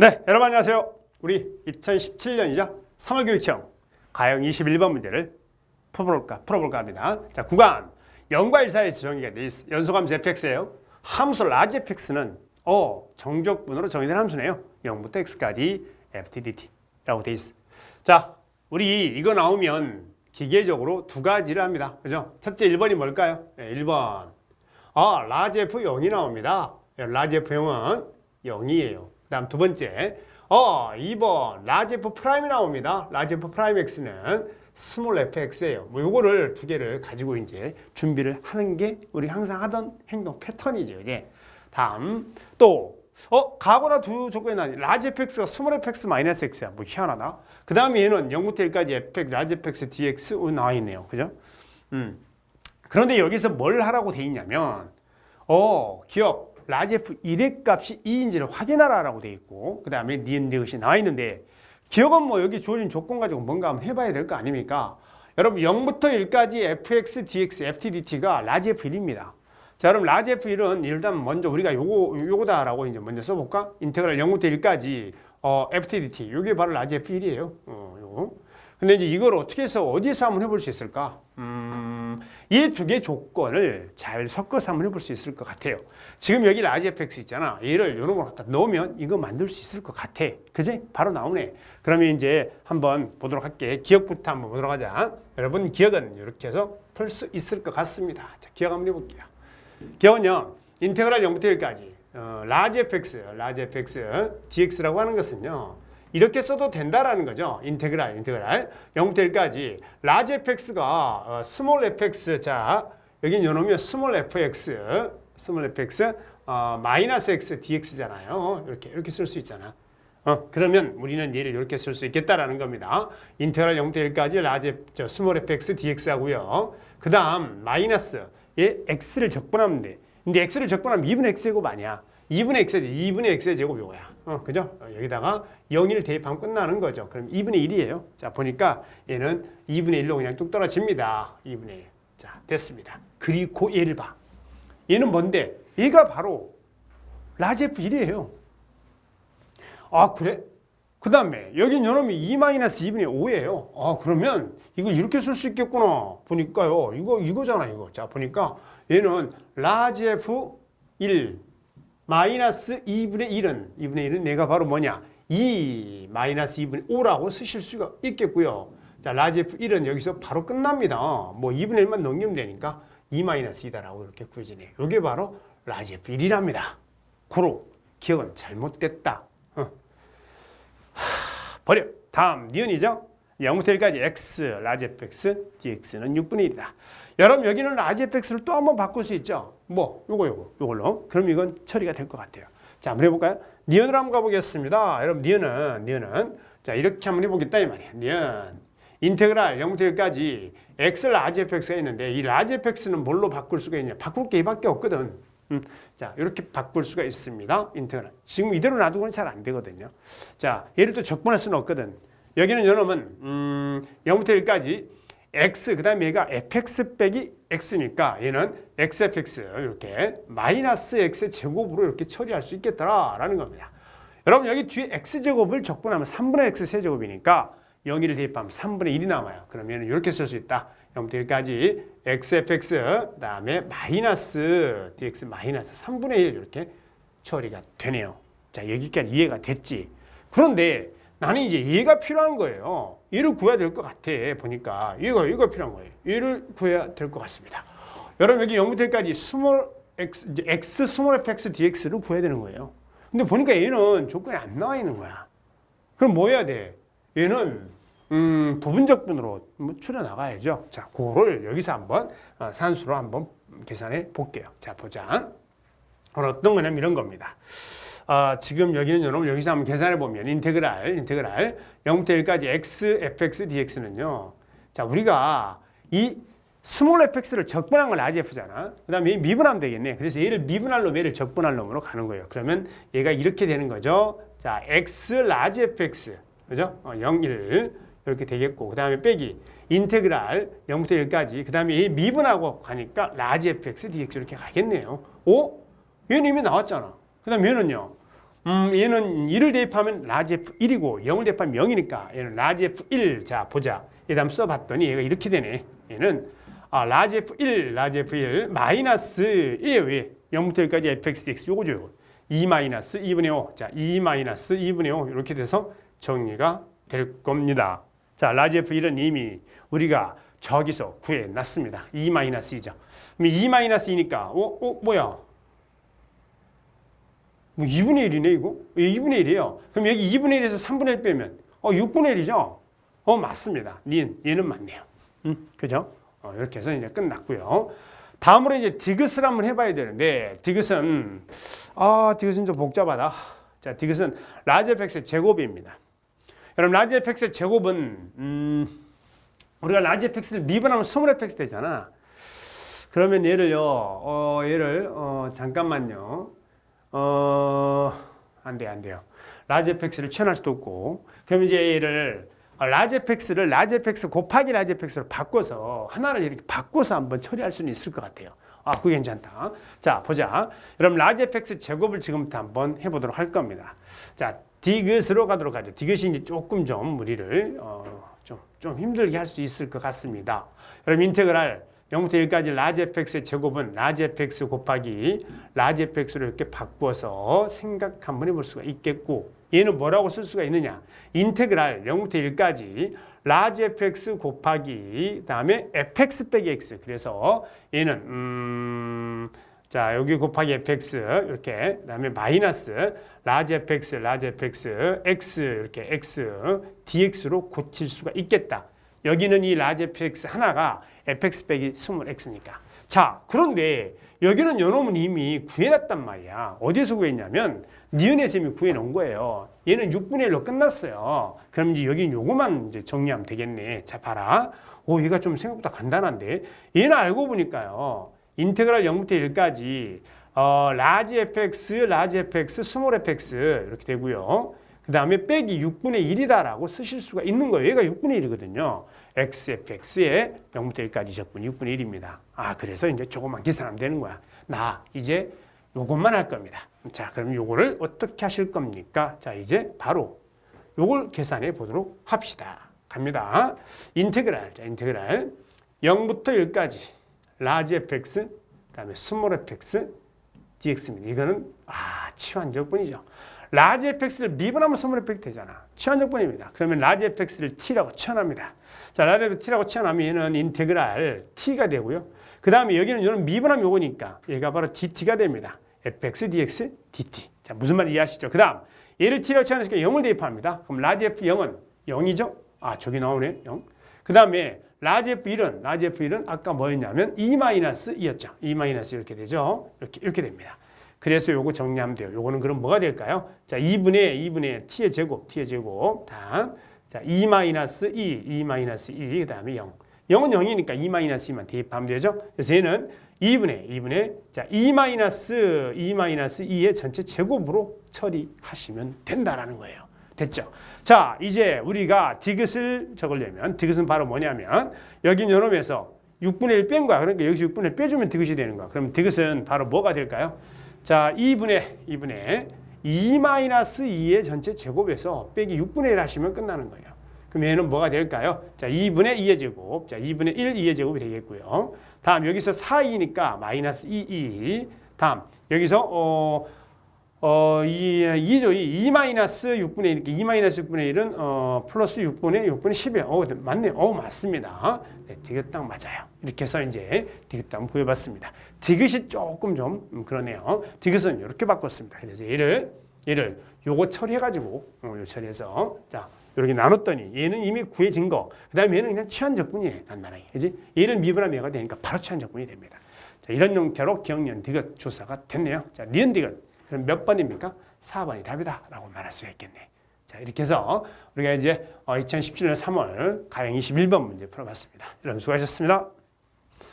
네, 여러분 안녕하세요. 우리 2017년이죠. 3월 교육청 가형 21번 문제를 풀어볼까, 풀어볼까 합니다. 자, 구간 0과 1 사이에서 정의가 돼 있어. 연소함수 fx예요. 함수 라지 fx는 어, 정적분으로 정의된 함수네요. 0부터 x까지 ftdt라고 돼 있어. 자, 우리 이거 나오면 기계적으로 두 가지를 합니다. 그죠? 첫째 1번이 뭘까요? 네, 1번. 아, 라지 f 0이 나옵니다. 예, 라지 f 0은 0이에요. 그다음 두 번째, 어, 2번 라지 f 프라임이 나옵니다. 라지 f 프라임 x는 스몰 fx예요. 뭐 요거를 두 개를 가지고 이제 준비를 하는 게 우리 항상 하던 행동 패턴이죠. 이제 다음 또 어, 가거나 두 조건이 나니 라지 fx가 스몰 fx 마이너스 x야. 뭐 희한하다. 그 다음에 얘는 0부터 1까지 fx 라지 fx dx 어, 나와 있네요. 그죠? 음. 그런데 여기서 뭘 하라고 돼 있냐면 어, 기억 라지 f 1의 값이 2인지를 확인하라라고 돼 있고 그 다음에 니은 니은이 나와 있는데 기억은 뭐 여기 주어진 조건 가지고 뭔가 한번 해봐야 될 거 아닙니까? 여러분 0부터 1까지 fx, dx, ft, dt가 라지 f1입니다. 자, 그럼 라지 f1은 일단 먼저 우리가 요거 요거다라고 이제 먼저 써볼까? 인테그랄 0부터 1까지 어, ft, dt 요게 바로 라지 f1이에요. 어, 요거. 근데 이제 이걸 어떻게 해서 어디서 한번 해볼 수 있을까? 음, 이 두개 조건을 잘 섞어서 한번 해볼 수 있을 것 같아요. 지금 여기 라지 fx 있잖아. 얘를 걸 갖다 넣으면 이거 만들 수 있을 것 같아. 그지? 바로 나오네. 그러면 이제 한번 보도록 할게. 기억부터 한번 보도록 하자. 여러분 기억은 이렇게 해서 풀 수 있을 것 같습니다. 자, 기억 한번 해볼게요. 기억은요. 인테그랄 0부터 1까지 어, 라지 fx, 라지 fx dx라고 하는 것은요. 이렇게 써도 된다라는 거죠. 인테그랄, 인테그랄 0부터 1까지 라지 fx가 어, 스몰 fx 자 여긴 요놈이 스몰 fx, 스몰 fx 어, 마이너스 x dx잖아요. 이렇게 이렇게 쓸 수 있잖아. 어, 그러면 우리는 얘를 이렇게 쓸 수 있겠다라는 겁니다. 인테그랄 0부터 1까지 라지 저 스몰 fx dx 하고요. 그다음 마이너스 얘 x를 적분하면 돼. 근데 x를 적분하면 2분의 x제곱 아니야. 2분의 x제 2분의 x의 제곱 이거야. 어, 그죠? 어, 여기다가 0을 대입하면 끝나는 거죠. 그럼 2분의 1이에요. 자, 보니까 얘는 2분의 1로 그냥 뚝 떨어집니다. 2분의 1. 자, 됐습니다. 그리고 얘를 봐. 얘는 뭔데? 얘가 바로 라지 F1이에요. 아, 그래? 그 다음에 여긴 요놈이 2-2분의 5예요. 아, 그러면 이걸 이렇게 쓸 수 있겠구나. 보니까요. 이거, 이거잖아, 이거. 자, 보니까 얘는 라지 F1 마이너스 2분의 1은 2분의 1은 내가 바로 뭐냐 2 마이너스 2분의 5라고 쓰실 수가 있겠고요. 자 라지 F1은 여기서 바로 끝납니다. 뭐 2분의 1만 넘기면 되니까 2 마이너스 2다라고 이렇게 구해지네요. 이게 바로 라지 F1이랍니다. 고로 기억은 잘못됐다. 어. 하, 버려. 다음 니은이죠. 0부터 1까지 x 라지 fx dx는 6분의 1이다. 여러분 여기는 라지 fx를 또 한번 바꿀 수 있죠. 뭐 요거 요거 요걸로. 그럼 이건 처리가 될 것 같아요. 자 한번 해볼까요? 니은으로 한번 가보겠습니다. 여러분 니은은 니은은 자 이렇게 한번 해보겠다 이 말이야. 니은 인테그랄 0부터 1까지 x 라지 fx가 있는데 이 라지 fx는 뭘로 바꿀 수가 있냐? 바꿀 게 이밖에 없거든. 음, 자 이렇게 바꿀 수가 있습니다. 인테그랄. 지금 이대로 놔두고는 잘 안 되거든요. 자 얘를 또 적분할 수는 없거든. 여기는 요놈은 음, 0부터 1까지 x 그 다음에 얘가 fx 빼기 x니까 얘는 xfx 이렇게 마이너스 x 제곱으로 이렇게 처리할 수 있겠다라는 겁니다. 여러분 여기 뒤에 x 제곱을 적분하면 3분의 x 세제곱이니까 0을 대입하면 3분의 1이 남아요. 그러면 이렇게 쓸 수 있다. 0부터 1까지 xfx 그다음에 마이너스 dx 마이너스 3분의 1 이렇게 처리가 되네요. 자 여기까지 이해가 됐지. 그런데 나는 이제 얘가 필요한 거예요. 얘를 구해야 될 것 같아. 보니까 얘가 얘가 필요한 거예요. 얘를 구해야 될 것 같습니다. 여러분 여기 0부터 1까지 스몰 x x 스몰 fx dx를 구해야 되는 거예요. 근데 보니까 얘는 조건이 안 나와 있는 거야. 그럼 뭐 해야 돼? 얘는 음, 부분적분으로 뭐 추려 나가야죠. 자, 그거를 여기서 한번 어, 산수로 한번 계산해 볼게요. 자, 보자. 어떤 거냐면 이런 겁니다. 아, 지금 여기는 여러분 여기서 한번 계산해 보면 인테그랄 인테그랄 0부터 1까지 x fx dx는요. 자, 우리가 이 스몰 fx를 적분한 건 라지 f잖아. 그다음에 미분하면 되겠네. 그래서 얘를 미분할 놈, 얘를 적분할 놈으로 가는 거예요. 그러면 얘가 이렇게 되는 거죠. 자, x 라지 fx 그죠? 어, 0, 1 이렇게 되겠고 그다음에 빼기 인테그랄 0부터 1까지 그다음에 이 미분하고 가니까 라지 fx dx 이렇게 가겠네요. 오? 얘는 이미 나왔잖아. 그다음 얘는요. 음, 얘는 1을 대입하면 라지 F1이고 0을 대입하면 0이니까 얘는 라지 F1. 자, 보자. 얘다음 써봤더니 얘가 이렇게 되네. 얘는 아, 라지 F1, 라지 F1 마이너스 1에 왜 0부터 1까지 fx, dx 요거죠. 2 마이너스 2분의 5. 자, 2 마이너스 2분의 5 이렇게 돼서 정리가 될 겁니다. 자, 라지 F1은 이미 우리가 저기서 구해놨습니다. 2 마이너스 2죠. 그럼 2 마이너스 2니까 어, 어, 뭐야? 뭐 2분의 1이네 이거? 예, 2분의 1이에요. 그럼 여기 2분의 1에서 3분의 1 빼면 어 6분의 1이죠? 어 맞습니다. 닌 얘는 맞네요. 음, 그죠? 어, 이렇게 해서 이제 끝났고요. 다음으로 이제 디귿을 한번 해봐야 되는데 디귿은 아 디귿은 좀 복잡하다. 자 디귿은 라지 fx의 제곱입니다. 여러분 라지 fx의 제곱은 음, 우리가 라지 fx를 미분하면 스몰 fx 되잖아. 그러면 얘를요, 어, 얘를 어, 잠깐만요. 어, 안 돼요, 안 돼요. 라지 fx를 취현할 수도 없고, 그럼 이제 얘를 fx를 라지 fx 곱하기 fx로 바꿔서 하나를 이렇게 바꿔서 한번 처리할 수는 있을 것 같아요. 아, 그게 괜찮다. 자, 보자. 여러분 fx 제곱을 지금부터 한번 해보도록 할 겁니다. 자, 디귿으로 가도록 하죠. 디귿이 이제 조금 좀 우리를 어, 좀, 좀 힘들게 할 수 있을 것 같습니다. 여러분 인테그랄 0부터 1까지 라지 fx의 제곱은 라지 fx 곱하기 라지 fx로 이렇게 바꿔서 생각 한번 해볼 수가 있겠고 얘는 뭐라고 쓸 수가 있느냐 인테그랄 0부터 1까지 라지 fx 곱하기 그다음에 fx 빼기 x 그래서 얘는 음, 자 여기 곱하기 fx 이렇게 그다음에 마이너스 라지 fx 라지 fx x 이렇게 x dx로 고칠 수가 있겠다. 여기는 이 라지 fx 하나가 fx 빼기 스몰 x니까. 자, 그런데 여기는 요놈은 이미 구해놨단 말이야. 어디서 구했냐면 니은에서 이미 구해놓은 거예요. 얘는 6분의 1로 끝났어요. 그럼 이제 여기는 요거만 이제 정리하면 되겠네. 자, 봐라. 오, 얘가 좀 생각보다 간단한데. 얘는 알고 보니까요. 인테그랄 0부터 1까지 어, 라지 fx, 라지 fx, 스몰 fx 이렇게 되고요. 그 다음에 빼기 6분의 1이다라고 쓰실 수가 있는 거예요. 얘가 6분의 1이거든요. xfx의 0부터 1까지 적분 6분의 1입니다. 아, 그래서 이제 조금만 계산하면 되는 거야. 나 이제 요것만 할 겁니다. 자, 그럼 요거를 어떻게 하실 겁니까? 자, 이제 바로 요걸 계산해 보도록 합시다. 갑니다. 인테그랄. 자, 인테그랄 0부터 1까지 라지 fx, 그 다음에 스몰 fx dx입니다. 이거는 아, 치환 적분이죠. 라지 fx를 미분하면 스몰 fx 되잖아. 치환 적분입니다. 그러면 라지 fx를 t라고 치환합니다. 자, 라지 f t라고 치환하면 인테그랄 t가 되고요. 그 다음에 여기는 이런 미분하면 요거니까 얘가 바로 dt가 됩니다. fx dx dt. 자, 무슨 말 이해하시죠? 그 다음 얘를 t라고 치환하니까 0을 대입합니다. 그럼 라지 f 0은 0이죠? 아, 저기 나오네. 0. 그 다음에 라지 F1은 라지 F1은 아까 뭐였냐면 2-2였죠. 2- 이렇게 되죠. 이렇게 이렇게 됩니다. 그래서 요거 정리하면 돼요. 요거는 그럼 뭐가 될까요? 자, 2분의 2분의 t의 제곱, t의 제곱. 다음. 자, 2 2, 2 2 그다음에 0. 0은 0이니까 2 2만 대입하면 되죠. 그래서 얘는 2분의 2분의 자, 2 2 2의 전체 제곱으로 처리하시면 된다라는 거예요. 됐죠? 자, 이제 우리가 디귿을 적으려면 디귿은 바로 뭐냐면 여기 요놈에서 6분의 1 뺀 거야. 그러니까 여기서 6분의 1 빼주면 디귿이 되는 거야. 그럼 디귿은 바로 뭐가 될까요? 자, 2분의 2분의 2-2의 전체 제곱에서 빼기 6분의 1 하시면 끝나는 거예요. 그럼 얘는 뭐가 될까요? 자, 2분의 2의 제곱. 자, 2분의 1, 2의 제곱이 되겠고요. 다음 여기서 4이니까 마이너스 2, 2. 다음 여기서 어 어, 이 2죠. 이 2 마이너스 6분의 1, 2 마이너스 6분의 1은 어, 플러스 6분의 6분의 10이에요. 어, 맞네. 어, 맞습니다. 네, 디귿 딱 맞아요. 이렇게 해서 이제 디귿 한번 구해봤습니다. 디귿이 조금 좀 음, 그러네요. 디귿은 이렇게 바꿨습니다. 그래서 얘를 얘를 요거 처리해가지고 어, 요 처리해서 자 이렇게 나눴더니 얘는 이미 구해진 거. 그 다음에 얘는 그냥 치환적분이에요. 간단하게, 그지? 얘를 미분하면 얘가 되니까 바로 치환적분이 됩니다. 자, 이런 형태로 기억년 디귿 조사가 됐네요. 자, 니은 디귿. 그럼 몇 번입니까? 4번이 답이다 라고 말할 수가 있겠네. 자 이렇게 해서 우리가 이제 2017년 3월 가령 21번 문제 풀어봤습니다. 여러분 수고하셨습니다.